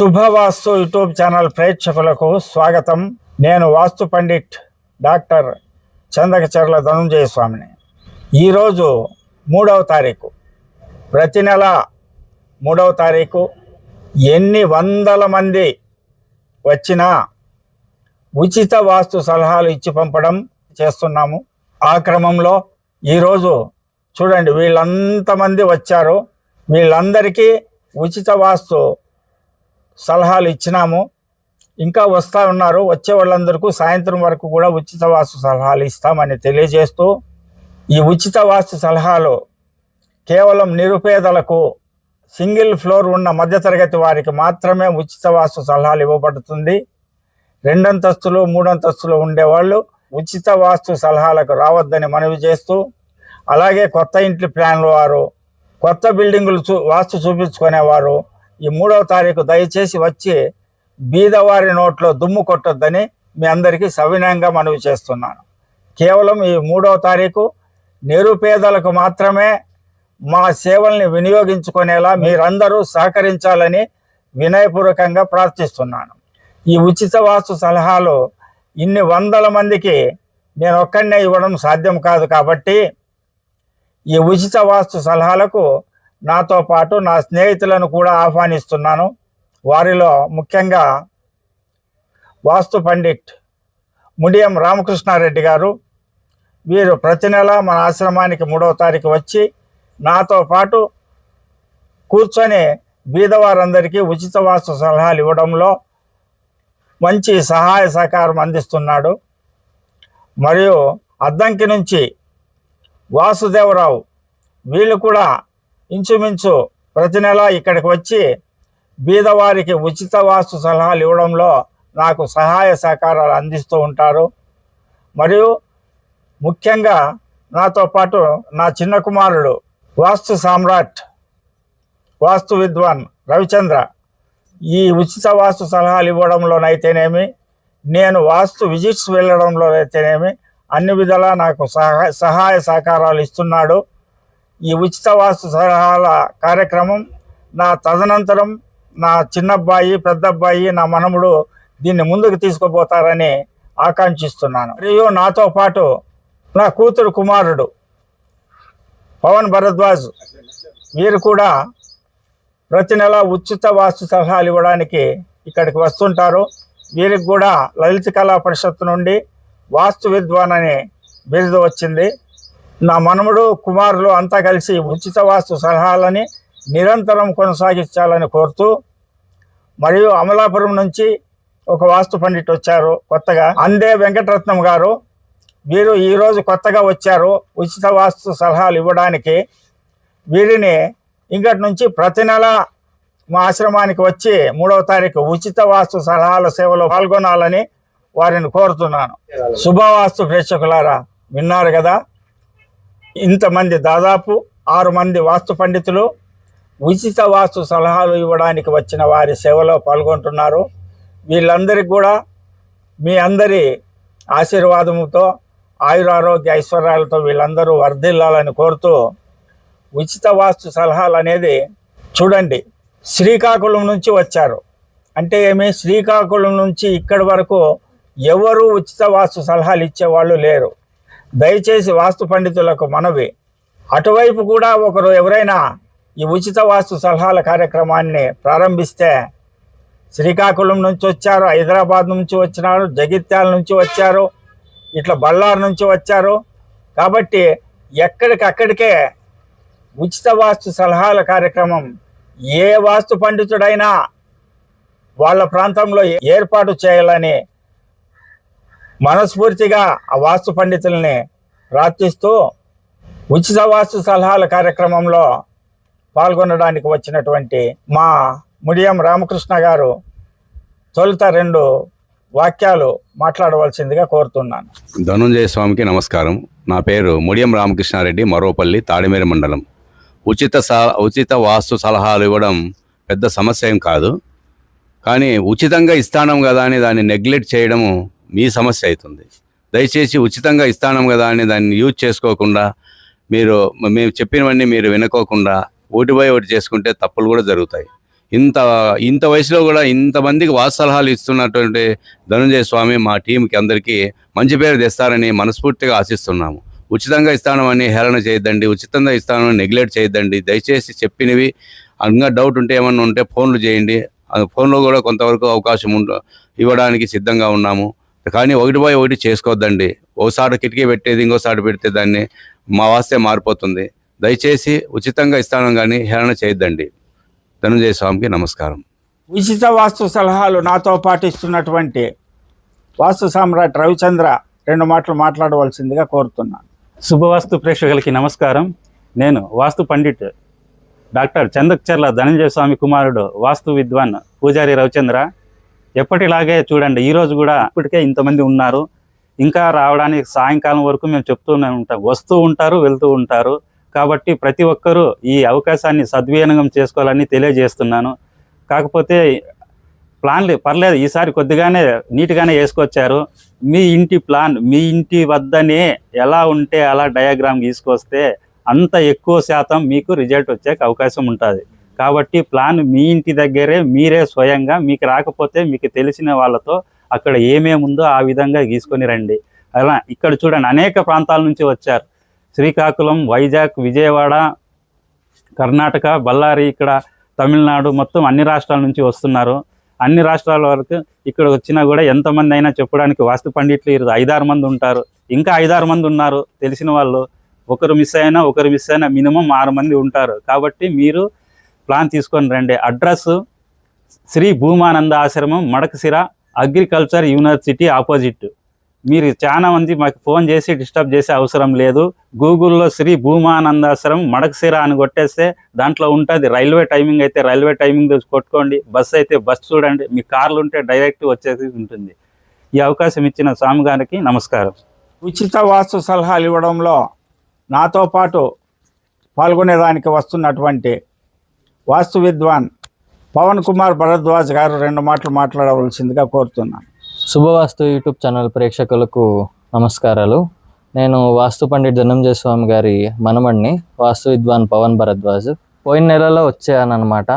శుభవాస్తు YouTube channel ప్రేక్షకులకు స్వాగతం. నేను వాస్తు పండిట్ డాక్టర్ చందకచర్ల ధనుంజయ స్వామిని. ఈరోజు మూడవ తారీఖు. ప్రతి నెల మూడవ తారీఖు ఎన్ని వందల మంది వచ్చినా ఉచిత వాస్తు సలహాలు ఇచ్చి పంపడం చేస్తున్నాము. ఆ క్రమంలో ఈరోజు చూడండి వీళ్ళంతమంది వచ్చారు. వీళ్ళందరికీ ఉచిత వాస్తు సలహాలు ఇచ్చినాము. ఇంకా వస్తూ ఉన్నారు. వచ్చే వాళ్ళందరికీ సాయంత్రం వరకు కూడా ఉచిత వాస్తు సలహాలు ఇస్తామని తెలియజేస్తూ ఈ ఉచిత వాస్తు సలహాలు కేవలం నిరుపేదలకు సింగిల్ ఫ్లోర్ ఉన్న మధ్యతరగతి వారికి మాత్రమే ఉచిత వాస్తు సలహాలు ఇవ్వబడుతుంది. రెండంతస్తులు మూడంతస్తులు ఉండేవాళ్ళు ఉచిత వాస్తు సలహాలకు రావద్దని మనవి చేస్తూ అలాగే కొత్త ఇంటి ప్లాన్లు వారు కొత్త బిల్డింగులు చూ వాస్తు చూపించుకునేవారు ఈ మూడవ తారీఖు దయచేసి వచ్చి బీదవారి నోట్లో దుమ్ము కొట్టొద్దని మీ అందరికీ సవినయంగా మనవి చేస్తున్నాను. కేవలం ఈ మూడవ తారీఖు నిరుపేదలకు మాత్రమే మా సేవల్ని వినియోగించుకునేలా మీరందరూ సహకరించాలని వినయపూర్వకంగా ప్రార్థిస్తున్నాను. ఈ ఉచిత వాస్తు సలహాలు ఇన్ని వందల మందికి నేను ఒక్కడనే ఇవ్వడం సాధ్యం కాదు కాబట్టి ఈ ఉచిత వాస్తు సలహాలకు నాతో పాటు నా స్నేహితులను కూడా ఆహ్వానిస్తున్నాను. వారిలో ముఖ్యంగా వాస్తు పండిట్ ముడియం రామకృష్ణారెడ్డి గారు. వీరు ప్రతి నెల మన ఆశ్రమానికి మూడవ తారీఖు వచ్చి నాతో పాటు కూర్చొని బీదవారందరికీ ఉచిత వాస్తు సలహాలు ఇవ్వడంలో మంచి సహాయ సహకారం అందిస్తున్నాడు. మరియు అద్దంకి నుంచి వాసుదేవరావు వీళ్ళు కూడా ఇంచుమించు ప్రతి నెల ఇక్కడికి వచ్చి బీదవారికి ఉచిత వాస్తు సలహాలు ఇవ్వడంలో నాకు సహాయ సహకారాలు అందిస్తూ ఉంటారు. మరియు ముఖ్యంగా నాతో పాటు నా చిన్న కుమారుడు వాస్తు సామ్రాట్ వాస్తు విద్వాన్ రవిచంద్ర ఈ ఉచిత వాస్తు సలహాలు ఇవ్వడంలోనైతేనేమి నేను వాస్తు విజిట్స్ వెళ్ళడంలోనైతేనేమి అన్ని విధాలా నాకు సహాయ సహాయ సహకారాలు ఇస్తున్నాడు. ఈ ఉచిత వాస్తు సలహాల కార్యక్రమం నా తదనంతరం నా చిన్నబ్బాయి పెద్దబ్బాయి నా మనముడు దీన్ని ముందుకు తీసుకుపోతారని ఆకాంక్షిస్తున్నాను. మరియు నాతో పాటు నా కూతురు కుమారుడు పవన్ భరద్వాజ్ వీరు కూడా ప్రతి నెల ఉచిత వాస్తు సలహాలు ఇవ్వడానికి ఇక్కడికి వస్తుంటారు. వీరికి కూడా లలిత కళా పరిషత్ నుండి వాస్తు విద్వాన్ అనే బిరుదు వచ్చింది. నా మనముడు కుమారులు అంతా కలిసి ఉచిత వాస్తు సలహాలని నిరంతరం కొనసాగించాలని కోరుతూ మరియు అమలాపురం నుంచి ఒక వాస్తు పండిట్ వచ్చారు కొత్తగా అందే వెంకటరత్నం గారు. వీరు ఈరోజు కొత్తగా వచ్చారు ఉచిత వాస్తు సలహాలు ఇవ్వడానికి. వీరిని ఇంకటి నుంచి ప్రతి నెల మా ఆశ్రమానికి వచ్చి మూడవ తారీఖు ఉచిత వాస్తు సలహాల సేవలో పాల్గొనాలని వారిని కోరుతున్నాను. శుభవాస్తు ప్రేక్షకులారా విన్నారు కదా? ఇంతమంది దాదాపు ఆరు మంది వాస్తు పండితులు ఉచిత వాస్తు సలహాలు ఇవ్వడానికి వచ్చిన వారి సేవలో పాల్గొంటున్నారు. వీళ్ళందరికీ కూడా మీ అందరి ఆశీర్వాదముతో ఆయురారోగ్య ఐశ్వర్యాలతో వీళ్ళందరూ వర్ధిల్లాలని కోరుతూ ఉచిత వాస్తు సలహాలు అనేది చూడండి శ్రీకాకుళం నుంచి వచ్చారు. అంటే ఏమి? శ్రీకాకుళం నుంచి ఇక్కడి వరకు ఎవరు ఉచిత వాస్తు సలహాలు ఇచ్చేవాళ్ళు లేరు. దయచేసి వాస్తు పండితులకు మనవి. అటువైపు కూడా ఒకరు ఎవరైనా ఈ ఉచిత వాస్తు సలహాల కార్యక్రమాన్ని ప్రారంభిస్తే శ్రీకాకుళం నుంచి వచ్చారు హైదరాబాద్ నుంచి వచ్చినారు జగిత్యాల నుంచి వచ్చారు ఇట్లా బళ్ళారు నుంచి వచ్చారు. కాబట్టి ఎక్కడికక్కడికే ఉచిత వాస్తు సలహాల కార్యక్రమం ఏ వాస్తు పండితుడైనా వాళ్ళ ప్రాంతంలో ఏర్పాటు చేయాలని మనస్ఫూర్తిగా ఆ వాస్తు పండితుల్ని ప్రార్థిస్తూ ఉచిత వాస్తు సలహాల కార్యక్రమంలో పాల్గొనడానికి వచ్చినటువంటి మా ముడియం రామకృష్ణ గారు తొలుత రెండు వాక్యాలు మాట్లాడవలసిందిగా కోరుతున్నాను. ధనుంజయ స్వామికి నమస్కారం. నా పేరు ముడియం రామకృష్ణారెడ్డి మరోపల్లి తాడిమేర మండలం. ఉచిత ఉచిత వాస్తు సలహాలు ఇవ్వడం పెద్ద సమస్య ఏం కాదు. కానీ ఉచితంగా ఇస్తానం కదా అని దాన్ని నెగ్లెక్ట్ చేయడము మీ సమస్య అవుతుంది. దయచేసి ఉచితంగా ఇస్తానం కదా అని దాన్ని యూజ్ చేసుకోకుండా మీరు మేము చెప్పినవన్నీ మీరు వినుకోకుండా ఓటు బై ఒకటి చేసుకుంటే తప్పులు కూడా జరుగుతాయి. ఇంత ఇంత వయసులో కూడా ఇంతమందికి వాస్తు సలహాలు ఇస్తున్నటువంటి ధనుంజయ స్వామి మా టీంకి అందరికీ మంచి పేరు తెస్తారని మనస్ఫూర్తిగా ఆశిస్తున్నాము. ఉచితంగా ఇస్తానమని హేళన చేయొద్దండి ఉచితంగా ఇస్తానని నెగ్లెక్ట్ చేయొద్దండి. దయచేసి చెప్పినవి ఇంకా డౌట్ ఉంటే ఏమన్నా ఉంటే ఫోన్లు చేయండి. ఫోన్లో కూడా కొంతవరకు అవకాశం ఉండ ఇవ్వడానికి సిద్ధంగా ఉన్నాము. కానీ ఒకటి పోయి ఒకటి చేసుకోవద్దండి. ఓసారి కిటికీ పెట్టేది ఇంకోసారి పెడితే దాన్ని మా వాస్తే మారిపోతుంది. దయచేసి ఉచితంగా ఇస్తాను కానీ హేళన చేయొద్దండి. ధనుంజయ స్వామికి నమస్కారం. ఉచిత వాస్తు సలహాలు నాతో పాటిస్తున్నటువంటి వాస్తు సామ్రాట్ రవిచంద్ర రెండు మాటలు మాట్లాడవలసిందిగా కోరుతున్నాను. శుభవాస్తు ప్రేక్షకులకి నమస్కారం. నేను వాస్తు పండిట్ డాక్టర్ చందక్చర్ల ధనంజయ స్వామి కుమారుడు వాస్తు విద్వాన్ పూజారి రవిచంద్ర. ఎప్పటిలాగే చూడండి ఈరోజు కూడా ఇప్పటికే ఇంతమంది ఉన్నారు. ఇంకా రావడానికి సాయంకాలం వరకు మేము చెప్తూనే ఉంటాం వస్తూ ఉంటారు వెళ్తూ ఉంటారు. కాబట్టి ప్రతి ఒక్కరూ ఈ అవకాశాన్ని సద్వినియోగం చేసుకోవాలని తెలియజేస్తున్నాను. కాకపోతే ప్లాన్లు పర్లేదు ఈసారి కొద్దిగానే నీట్గానే వేసుకొచ్చారు. మీ ఇంటి ప్లాన్ మీ ఇంటి వద్దనే ఎలా ఉంటే అలా డయాగ్రామ్ తీసుకొస్తే అంత ఎక్కువ శాతం మీకు రిజల్ట్ వచ్చే అవకాశం ఉంటుంది. కాబట్టి ప్లాన్ మీ ఇంటి దగ్గరే మీరే స్వయంగా మీకు రాకపోతే మీకు తెలిసిన వాళ్ళతో అక్కడ ఏమేమి ఉందో ఆ విధంగా గీసుకొని రండి. అలా ఇక్కడ చూడండి అనేక ప్రాంతాల నుంచి వచ్చారు. శ్రీకాకుళం వైజాగ్ విజయవాడ కర్ణాటక బళ్ళారి ఇక్కడ తమిళనాడు మొత్తం అన్ని రాష్ట్రాల నుంచి వస్తున్నారు. అన్ని రాష్ట్రాల వరకు ఇక్కడ వచ్చినా కూడా ఎంతమంది అయినా చెప్పడానికి వాస్తు పండిట్లు ఈరోజు ఐదారు మంది ఉంటారు. ఇంకా ఐదారు మంది ఉన్నారు తెలిసిన వాళ్ళు. ఒకరు మిస్ అయినా ఒకరు మిస్ అయినా మినిమం ఆరు మంది ఉంటారు. కాబట్టి మీరు ప్లాన్ తీసుకొని రండి. అడ్రస్ శ్రీ భూమానంద ఆశ్రమం మడకసిర అగ్రికల్చర్ యూనివర్సిటీ ఆపోజిట్. మీరు చాలా మంది మాకు ఫోన్ చేసి డిస్టర్బ్ చేసే అవసరం లేదు. గూగుల్లో శ్రీ భూమానందాశ్రమం మడకసిర అని కొట్టేస్తే దాంట్లో ఉంటుంది. రైల్వే టైమింగ్ అయితే రైల్వే టైమింగ్ కొట్టుకోండి. బస్సు అయితే బస్సు చూడండి. మీ కార్లు ఉంటే డైరెక్ట్ వచ్చేసి ఉంటుంది. ఈ అవకాశం ఇచ్చిన స్వామి గారికి నమస్కారం. ఉచిత వాస్తు సలహాలు ఇవ్వడంలో నాతో పాటు పాల్గొనేదానికి వస్తున్నటువంటి వాస్తు విద్వాన్ పవన్ కుమార్ భరద్వాజ్ గారు రెండు మాటలు మాట్లాడవలసిందిగా కోరుతున్నాను శుభవాస్తు యూట్యూబ్ ఛానల్ ప్రేక్షకులకు నమస్కారాలు. నేను వాస్తు పండిట్ ధనంజయ స్వామి గారి మనమణ్ణి వాస్తు విద్వాన్ పవన్ భరద్వాజ్. పోయిన నెలలో వచ్చానమాట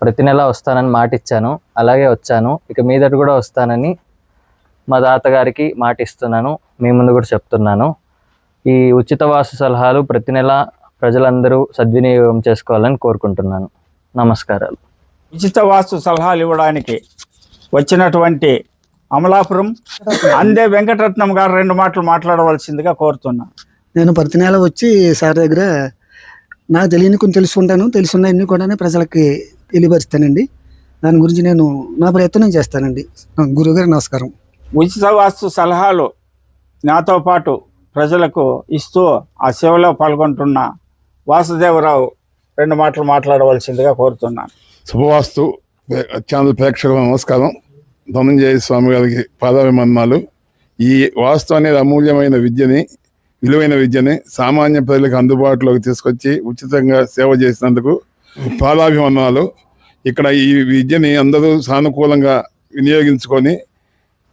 ప్రతి నెల వస్తానని మాట ఇచ్చాను అలాగే వచ్చాను. ఇక మీదటి కూడా వస్తానని మా తాతగారికి మాట ఇస్తున్నాను మీ ముందు కూడా చెప్తున్నాను. ఈ ఉచిత వాస్తు సలహాలు ప్రతి నెల ప్రజలందరూ సద్వినియోగం చేసుకోవాలని కోరుకుంటున్నాను. నమస్కారాలు. ఉచిత వాస్తు సలహాలు ఇవ్వడానికి వచ్చినటువంటి అమలాపురం అందే వెంకటరత్నం గారు రెండు మాటలు మాట్లాడవలసిందిగా కోరుతున్నాను నేను ప్రతి నెల వచ్చి సార్ దగ్గర నాకు తెలియని కొన్ని తెలుసుకుంటాను. తెలుసున్నవన్నీ కూడా ప్రజలకి తెలియపరుస్తానండి. దాని గురించి నేను నా ప్రయత్నం చేస్తానండి. గురుగారు నమస్కారం. ఉచిత వాస్తు సలహాలు నాతో పాటు ప్రజలకు ఇస్తూ ఆ సేవలో పాల్గొంటున్న వాసుదేవరావు రెండు మాటలు మాట్లాడవలసిందిగా కోరుతున్నాను. శుభవాస్తు. ఛానల్ ప్రేక్షకులకు నమస్కారం. ధనంజయ స్వామి గారికి పాదాభిమందనాలు ఈ వాస్తు అనేది అమూల్యమైన విద్యని విలువైన విద్యని సామాన్య ప్రజలకు అందుబాటులోకి తీసుకొచ్చి ఉచితంగా సేవ చేసినందుకు పాదాభివందనాలు ఇక్కడ ఈ విద్యని అందరూ సానుకూలంగా వినియోగించుకొని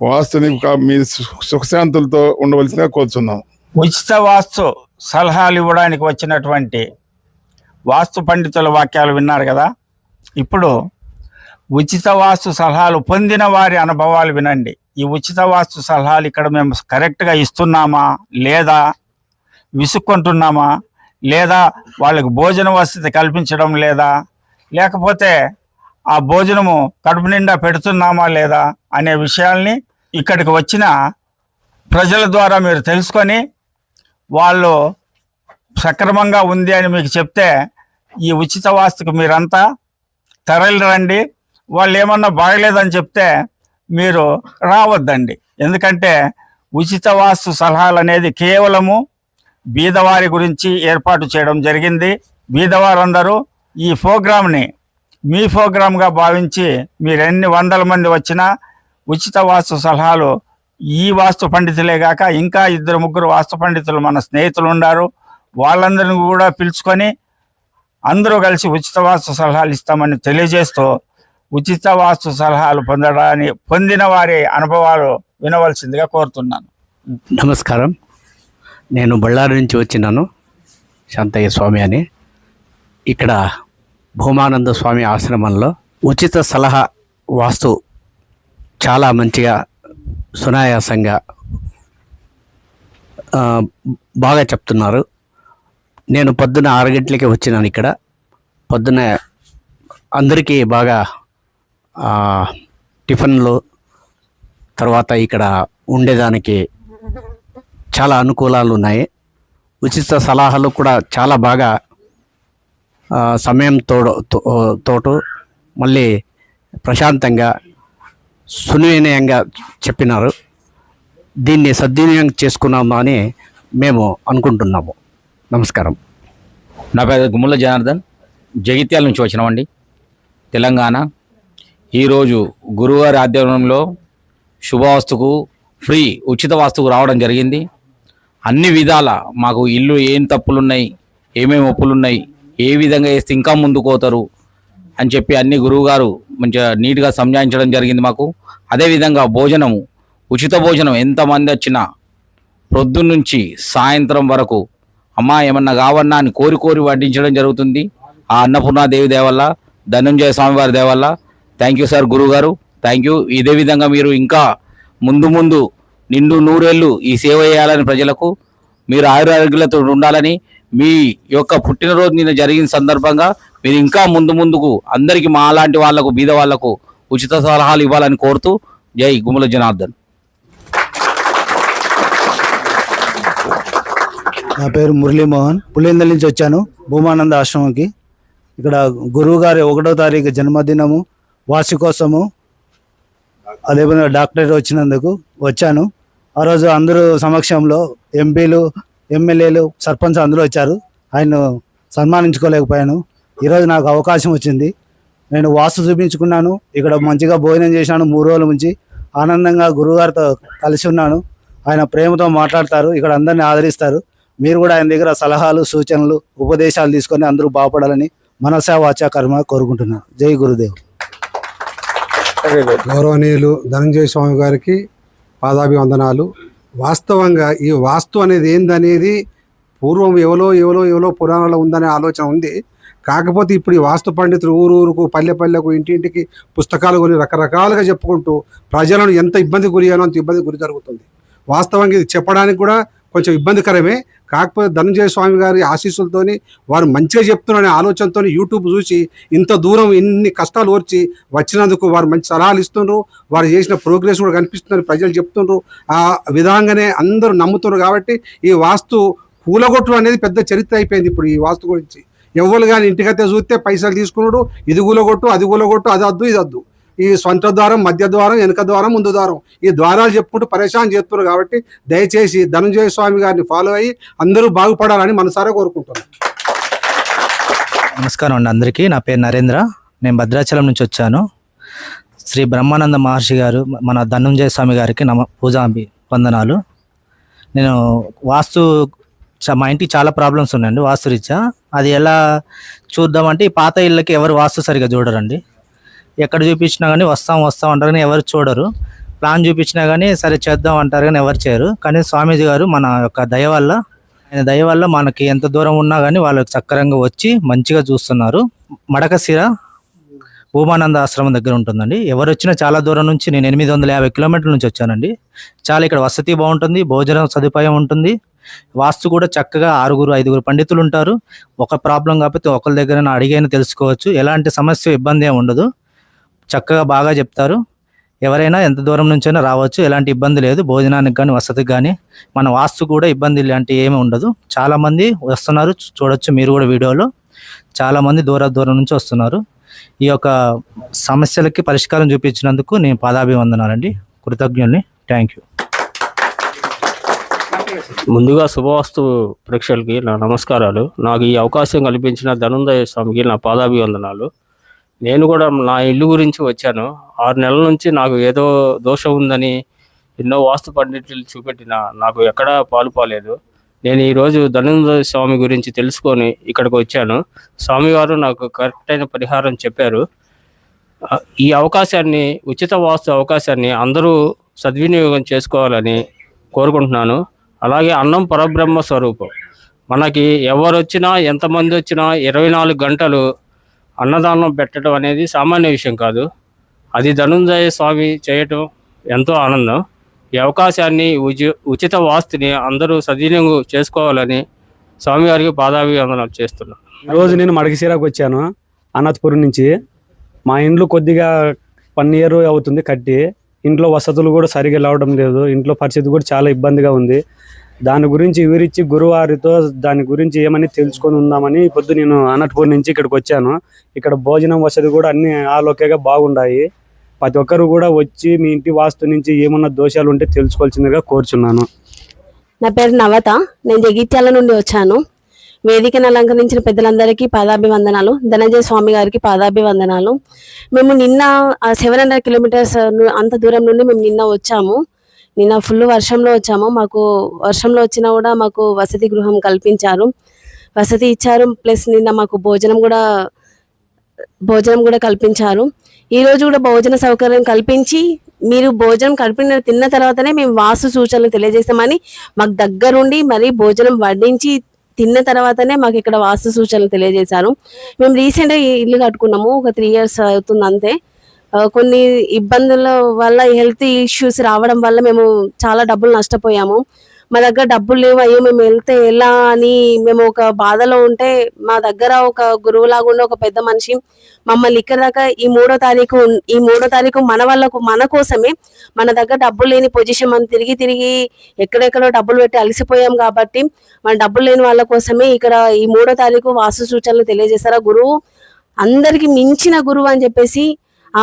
వాస్తుని ఒక- మీ సుఖశాంతులతో ఉండవలసిందిగా కోరుచున్నాం. ఉచిత వాస్తు సలహాలు ఇవ్వడానికి వచ్చినటువంటి వాస్తు పండితుల వాక్యాలు విన్నారు కదా? ఇప్పుడు ఉచిత వాస్తు సలహాలు పొందిన వారి అనుభవాలు వినండి. ఈ ఉచిత వాస్తు సలహాలు ఇక్కడ మేము కరెక్ట్గా ఇస్తున్నామా? లేదా? విసుక్కుంటున్నామా? లేదా వాళ్ళకి భోజన వసతి కల్పించడం లేదా? లేకపోతే ఆ భోజనము కడుపు నిండా పెడుతున్నామా లేదా? అనే విషయాల్ని ఇక్కడికి వచ్చిన ప్రజల ద్వారా మీరు తెలుసుకొని వాళ్ళు సక్రమంగా ఉంది అని మీకు చెప్తే ఈ ఉచిత వాస్తుకు మీరంతా తరలి రండి. వాళ్ళు ఏమన్నా బాగలేదని చెప్తే మీరు రావద్దండి. ఎందుకంటే ఉచిత వాస్తు సలహాలు అనేది కేవలము బీదవారి గురించి ఏర్పాటు చేయడం జరిగింది. బీదవారందరూ ఈ ప్రోగ్రామ్ని మీ ప్రోగ్రామ్గా భావించి మీరు ఎన్ని వందల మంది వచ్చినా ఉచిత వాస్తు సలహాలు ఈ వాస్తు పండితులే కాక ఇంకా ఇద్దరు ముగ్గురు వాస్తు పండితులు మన స్నేహితులు ఉన్నారు వాళ్ళందరిని కూడా పిలుచుకొని అందరూ కలిసి ఉచిత వాస్తు సలహాలు ఇస్తామని తెలియజేస్తూ ఉచిత వాస్తు సలహాలు పొందడాన్ని పొందిన వారి అనుభవాలు వినవలసిందిగా కోరుతున్నాను. నమస్కారం. నేను బళ్ళారి నుంచి వచ్చినాను. శాంతయ్య స్వామి అని. ఇక్కడ భూమానంద స్వామి ఆశ్రమంలో ఉచిత సలహా వాస్తు చాలా మంచిగా సునాయాసంగా బాగా చెప్తున్నారు. నేను పొద్దున ఆరు గంటలకే వచ్చినాను ఇక్కడ. పొద్దున అందరికీ బాగా టిఫిన్లు తర్వాత ఇక్కడ ఉండేదానికి చాలా అనుకూలాలు ఉన్నాయి. ఉచిత సలహాలు కూడా చాలా బాగా సమయం తోడు తో- తోటు మళ్ళీ ప్రశాంతంగా సునివినయంగా చెప్పినారు. దీన్ని సద్వినియోగం చేసుకున్నాము అని మేము అనుకుంటున్నాము. నమస్కారం. నా పేరు గుమ్మల జనార్దన్. జగిత్యాల నుంచి వచ్చినామండి. తెలంగాణ. ఈరోజు గురువారి ఆధ్వర్యంలో శుభవాస్తుకు ఫ్రీ ఉచిత వాస్తుకు రావడం జరిగింది. అన్ని విధాల మాకు ఇల్లు ఏం తప్పులున్నాయి ఏమేమి ఒప్పులున్నాయి ఏ విధంగా వేస్తే ఇంకా ముందుకు పోతారు అని చెప్పి అన్ని గురువుగారు మంచిగా నీట్గా సంజాయించడం జరిగింది మాకు. అదేవిధంగా భోజనము ఉచిత భోజనం ఎంతమంది వచ్చినా ప్రొద్దున్నుంచి సాయంత్రం వరకు అమ్మా ఏమన్నా కావన్నా అని కోరి కోరి వడ్డించడం జరుగుతుంది. ఆ అన్నపూర్ణాదేవి దేవల్ల ధనంజయ స్వామి వారి దేవల్ల థ్యాంక్ యూ సార్ గురువు గారు థ్యాంక్ యూ. ఇదే విధంగా మీరు ఇంకా ముందు ముందు నిండు నూరేళ్ళు ఈ సేవ చేయాలని ప్రజలకు మీరు ఆయురారోగ్యాలతో ఉండాలని మీ యొక్క పుట్టినరోజు నిన్న జరిగిన సందర్భంగా మీరు ఇంకా ముందు ముందుకు అందరికీ మా లాంటి వాళ్ళకు బీద వాళ్ళకు ఉచిత సలహాలు ఇవ్వాలని కోరుతూ జై గుమ్మల జనార్దన్. నా పేరు మురళీమోహన్ పులిందల నుంచి వచ్చాను భూమానంద ఆశ్రమంకి. ఇక్కడ గురువు గారి ఒకటో తారీఖు జన్మదినము వార్షికోత్సవము. అదేవిధంగా డాక్టరేట్ వచ్చినందుకు వచ్చాను. ఆ రోజు అందరూ సమక్షంలో ఎంపీలు ఎమ్మెల్యేలు సర్పంచ్ అందరూ వచ్చారు. ఆయన సన్మానించుకోలేకపోయాను. ఈరోజు నాకు అవకాశం వచ్చింది. నేను వాస్తు చూపించుకున్నాను. ఇక్కడ మంచిగా భోజనం చేశాను మూడు రోజుల నుంచి. ఆనందంగా గురువుగారితో కలిసి ఉన్నాను. ఆయన ప్రేమతో మాట్లాడతారు. ఇక్కడ అందరిని ఆదరిస్తారు. మీరు కూడా ఆయన దగ్గర సలహాలు సూచనలు ఉపదేశాలు తీసుకొని అందరూ బాగుపడాలని మనసా వాచా కర్మ కోరుకుంటున్నాను. జై గురుదేవ్. గౌరవనీయులు ధనంజయ స్వామి గారికి పాదాభివందనాలు. వాస్తవంగా ఈ వాస్తు అనేది ఏందనేది పూర్వం ఎవలో ఎవలో ఎవలో పురాణాలు ఉందనే ఆలోచన ఉంది. కాకపోతే ఇప్పుడు ఈ వాస్తు పండితులు ఊరు ఊరుకు పల్లె పల్లెకు ఇంటింటికి పుస్తకాలు కొని రకరకాలుగా చెప్పుకుంటూ ప్రజలను ఎంత ఇబ్బంది గురియానో అంత ఇబ్బంది గురి జరుగుతుంది. వాస్తవంగా ఇది చెప్పడానికి కూడా కొంచెం ఇబ్బందికరమే. కాకపోతే ధనంజయ స్వామి గారి ఆశీస్సులతోని వారు మంచిగా చెప్తున్నారనే ఆలోచనతో యూట్యూబ్ చూసి ఇంత దూరం ఇన్ని కష్టాలు ఓర్చి వచ్చినందుకు వారు మంచి సలహాలు ఇస్తుండ్రు. వారు చేసిన ప్రోగ్రెస్ కూడా కనిపిస్తుందని ప్రజలు చెప్తుండ్రు. ఆ విధంగానే అందరూ నమ్ముతున్నారు కాబట్టి ఈ వాస్తు కూలగొట్టు అనేది పెద్ద చరిత్ర అయిపోయింది ఇప్పుడు ఈ వాస్తు గురించి. ఎవరు కానీ ఇంటికైతే చూస్తే పైసలు తీసుకున్నాడు ఇది కూలగొట్టు అది కూలగొట్టు అది అద్దు ఇది అద్దు. ఈ సొంత ద్వారం మధ్య ద్వారం వెనక ద్వారం ముందు ద్వారం. ఈ ద్వారాలు చెప్పుకుంటూ పరేషాన్ చేస్తున్నారు కాబట్టి దయచేసి ధనంజయ స్వామి గారిని ఫాలో అయ్యి అందరూ బాగుపడాలని మనసారా కోరుకుంటున్నాను నమస్కారం అండి అందరికీ. నా పేరు నరేంద్ర. నేను భద్రాచలం నుంచి వచ్చాను. శ్రీ బ్రహ్మానంద మహర్షి గారు మన ధనుంజయ స్వామి గారికి నమ పూజాంబి వందనాలు. నేను వాస్తు మా ఇంటికి చాలా ప్రాబ్లమ్స్ ఉన్నాయండి వాస్తురీత్యా అది ఎలా చూద్దామంటే ఈ పాత ఇళ్ళకి ఎవరు వాస్తు సరిగా చూడరండి. ఎక్కడ చూపించినా కానీ వస్తాం వస్తాం అంటారు కానీ ఎవరు చూడరు. ప్లాన్ చూపించినా కానీ సరే చేద్దాం అంటారు కానీ ఎవరు చేయరు. కానీ స్వామీజీ గారు మన యొక్క దయ వల్ల ఆయన దయ వల్ల మనకి ఎంత దూరం ఉన్నా కానీ వాళ్ళకి చక్కరంగా వచ్చి మంచిగా చూస్తున్నారు. మడకశిర భూమానంద ఆశ్రమం దగ్గర ఉంటుందండి. ఎవరు వచ్చినా చాలా దూరం నుంచి నేను ఎనిమిది వందల యాభై కిలోమీటర్ల నుంచి వచ్చానండి. చాలా ఇక్కడ వసతి బాగుంటుంది భోజనం సదుపాయం ఉంటుంది. వాస్తు కూడా చక్కగా ఆరుగురు ఐదుగురు పండితులు ఉంటారు. ఒక ప్రాబ్లం కాకపోతే ఒకరి దగ్గర అడిగైనా తెలుసుకోవచ్చు. ఎలాంటి సమస్య ఇబ్బంది ఏమి ఉండదు. చక్కగా బాగా చెప్తారు. ఎవరైనా ఎంత దూరం నుంచైనా రావచ్చు. ఎలాంటి ఇబ్బంది లేదు. భోజనానికి కానీ వసతికి కానీ మన వాస్తు కూడా ఇబ్బంది ఇలాంటి ఏమి ఉండదు. చాలామంది వస్తున్నారు. చూడొచ్చు మీరు కూడా వీడియోలో. చాలామంది దూర దూరం నుంచి వస్తున్నారు. ఈ యొక్క సమస్యలకి పరిష్కారం చూపించినందుకు నేను పాదాభివందనాలండి. కృతజ్ఞుల్ని. Thank you. ముందుగా శుభవాస్తు ప్రేక్షకులకి నా నమస్కారాలు. నాకు ఈ అవకాశం కల్పించిన ధనుందయ స్వామికి నా పాదాభివందనాలు. నేను కూడా నా ఇల్లు గురించి వచ్చాను. ఆరు నెలల నుంచి నాకు ఏదో దోషం ఉందని ఎన్నో వాస్తు పండితులు చూపెట్టిన నాకు ఎక్కడా పాలుపోలేదు నేను ఈరోజు ధనుందయ స్వామి గురించి తెలుసుకొని ఇక్కడికి వచ్చాను. స్వామివారు నాకు కరెక్ట్ అయిన పరిహారం చెప్పారు. ఈ అవకాశాన్ని ఉచిత వాస్తు అవకాశాన్ని అందరూ సద్వినియోగం చేసుకోవాలని కోరుకుంటున్నాను. అలాగే అన్నం పరబ్రహ్మ స్వరూపం. మనకి ఎవరు వచ్చినా ఎంతమంది వచ్చినా ఇరవై నాలుగు గంటలు అన్నదానం పెట్టడం అనేది సామాన్య విషయం కాదు. అది ధనుంజయ స్వామి చేయటం ఎంతో ఆనందం. ఈ అవకాశాన్ని ఉచి ఉచిత వాస్తుని అందరూ సద్వినియోగం చేసుకోవాలని స్వామివారికి పాదాభివందనాలు చేస్తున్నాను ఈరోజు నేను మడకశిరాకు వచ్చాను అనంతపురం నుంచి. మా ఇంట్లో కొద్దిగా వన్ ఇయర్ అవుతుంది కట్టి. ఇంట్లో వసతులు కూడా సరిగా లేవడం లేదు ఇంట్లో పరిస్థితి కూడా చాలా ఇబ్బందిగా ఉంది. దాని గురించి వివరించి గురువారితో దాని గురించి ఏమని తెలుసుకొని ఉందామని పొద్దు నేను అనంతపురం నుంచి ఇక్కడికి వచ్చాను. ఇక్కడ భోజనం వసతి కూడా అన్ని ఆలోకేగా బాగున్నాయి ప్రతి ఒక్కరు కూడా వచ్చి మీ ఇంటి వాస్తు నుంచి ఏమన్నా దోషాలు ఉంటే తెలుసుకోవాల్సిందిగా కోరుచున్నాను. నా పేరు నవత. నేను జగిత్యాల నుండి వచ్చాను. వేదికను అలంకరించిన పెద్దలందరికీ పాదాభివందనాలు. ధనంజయ స్వామి గారికి పాదాభివందనాలు. మేము నిన్న సెవెన్ హండ్రెడ్ కిలోమీటర్స్ అంత దూరం నుండి మేము నిన్న వచ్చాము. నిన్న ఫుల్ వర్షంలో వచ్చాము. మాకు వర్షంలో వచ్చినా కూడా మాకు వసతి గృహం కల్పించారు. వసతి ఇచ్చారు ప్లస్ నిన్న మాకు భోజనం కూడా భోజనం కూడా కల్పించారు. ఈ రోజు కూడా భోజన సౌకర్యం కల్పించి మీరు భోజనం కల్పిన తిన్న తర్వాతనే మేము వాస్తు సూచనలు తెలియజేస్తామని మాకు దగ్గరుండి మరి భోజనం వడ్డించి తిన్న తర్వాతనే మాకు ఇక్కడ వాస్తు సూచనలు తెలియజేశారు. మేము రీసెంట్గా ఇల్లు కట్టుకున్నాము ఒక త్రీ ఇయర్స్ అవుతుంది అంతే. కొన్ని ఇబ్బందుల వల్ల హెల్త్ ఇష్యూస్ రావడం వల్ల మేము చాలా డబ్బులు నష్టపోయాము. మా దగ్గర డబ్బులు లేవు అయ్యో మేము వెళ్తే ఎలా అని మేము ఒక బాధలో ఉంటే మా దగ్గర ఒక గురువులాగా ఉన్న ఒక పెద్ద మనిషి మమ్మల్ని ఇక్కడ దాకా ఈ మూడో తారీఖు ఈ మూడో తారీఖు మన వాళ్ళకు మన కోసమే మన దగ్గర డబ్బులు లేని పొజిషన్ మనం తిరిగి తిరిగి ఎక్కడెక్కడో డబ్బులు పెట్టి అలసిపోయాం కాబట్టి మన డబ్బులు లేని వాళ్ళ కోసమే ఇక్కడ ఈ మూడో తారీఖు వాస్తు సూచనలు తెలియజేస్తారా గురువు అందరికి మించిన గురువు అని చెప్పేసి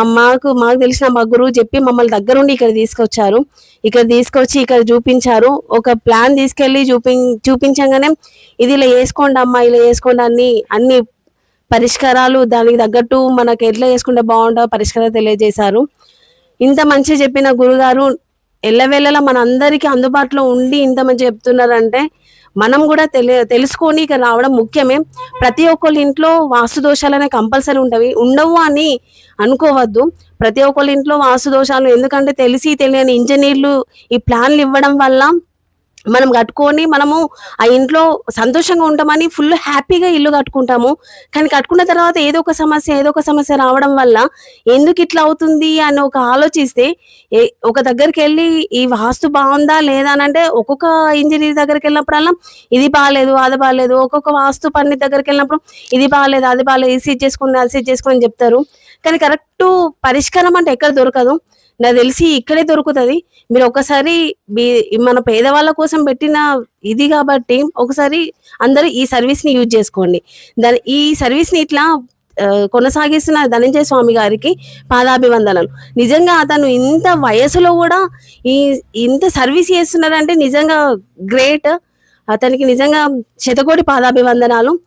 మాకు మాకు తెలిసిన మా గురువు చెప్పి మమ్మల్ని దగ్గరుండి ఇక్కడ తీసుకొచ్చారు. ఇక్కడ తీసుకొచ్చి ఇక్కడ చూపించారు. ఒక ప్లాన్ తీసుకెళ్ళి చూపి చూపించగానే ఇది ఇలా వేసుకోండి అమ్మా ఇలా వేసుకోండి అన్ని అన్ని పరిష్కారాలు దానికి తగ్గట్టు మనకి ఎట్లా చేసుకుంటే బాగుంటుందో పరిష్కారాలు తెలియజేశారు. ఇంత మంచిగా చెప్పిన గురుగారు ఎల్లవేళలా మన అందరికీ అందుబాటులో ఉండి ఇంత మంచి చెప్తున్నారంటే మనం కూడా తెలి తెలుసుకొని రావడం ముఖ్యమే. ప్రతి ఒక్కళ్ళ ఇంట్లో వాస్తు దోషాలు అనేవి కంపల్సరీ ఉంటవి. ఉండవు అని అనుకోవద్దు. ప్రతి ఒక్కళ్ళ ఇంట్లో వాస్తు దోషాలు ఎందుకంటే తెలిసి తెలియని ఇంజనీర్లు ఈ ప్లాన్లు ఇవ్వడం వల్ల మనం కట్టుకొని మనము ఆ ఇంట్లో సంతోషంగా ఉంటామని ఫుల్ హ్యాపీగా ఇల్లు కట్టుకుంటాము. కానీ కట్టుకున్న తర్వాత ఏదో ఒక సమస్య ఏదో ఒక సమస్య రావడం వల్ల ఎందుకు ఇట్లా అవుతుంది అని ఒక ఆలోచిస్తే ఒక దగ్గరికి వెళ్ళి ఈ వాస్తు బాగుందా లేదా అని అంటే ఒక్కొక్క ఇంజనీర్ దగ్గరికి వెళ్ళినప్పుడల్లా ఇది బాగాలేదు అది బాగాలేదు ఒక్కొక్క వాస్తు పండిత్ దగ్గరికి వెళ్ళినప్పుడు ఇది బాగాలేదు అది బాగాలేదు ఇది సెట్ చేసుకుని అది సెట్ చేసుకుని చెప్తారు. కానీ కరెక్ట్ పరిష్కారం అంటే ఎక్కడ దొరకదు. నాకు తెలిసి ఇక్కడే దొరుకుతుంది. మీరు ఒకసారి మీ- మన పేదవాళ్ళ కోసం పెట్టిన ఇది కాబట్టి ఒకసారి అందరూ ఈ సర్వీస్ని యూజ్ చేసుకోండి. దాని ఈ సర్వీస్ని ఇట్లా కొనసాగిస్తున్న ధనంజయ స్వామి గారికి పాదాభివందనలు. నిజంగా అతను ఇంత వయసులో కూడా ఈ ఇంత సర్వీస్ చేస్తున్నారంటే నిజంగా గ్రేట్. అతనికి నిజంగా శతకోటి పాదాభివందనాలు.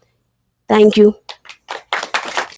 Thank you.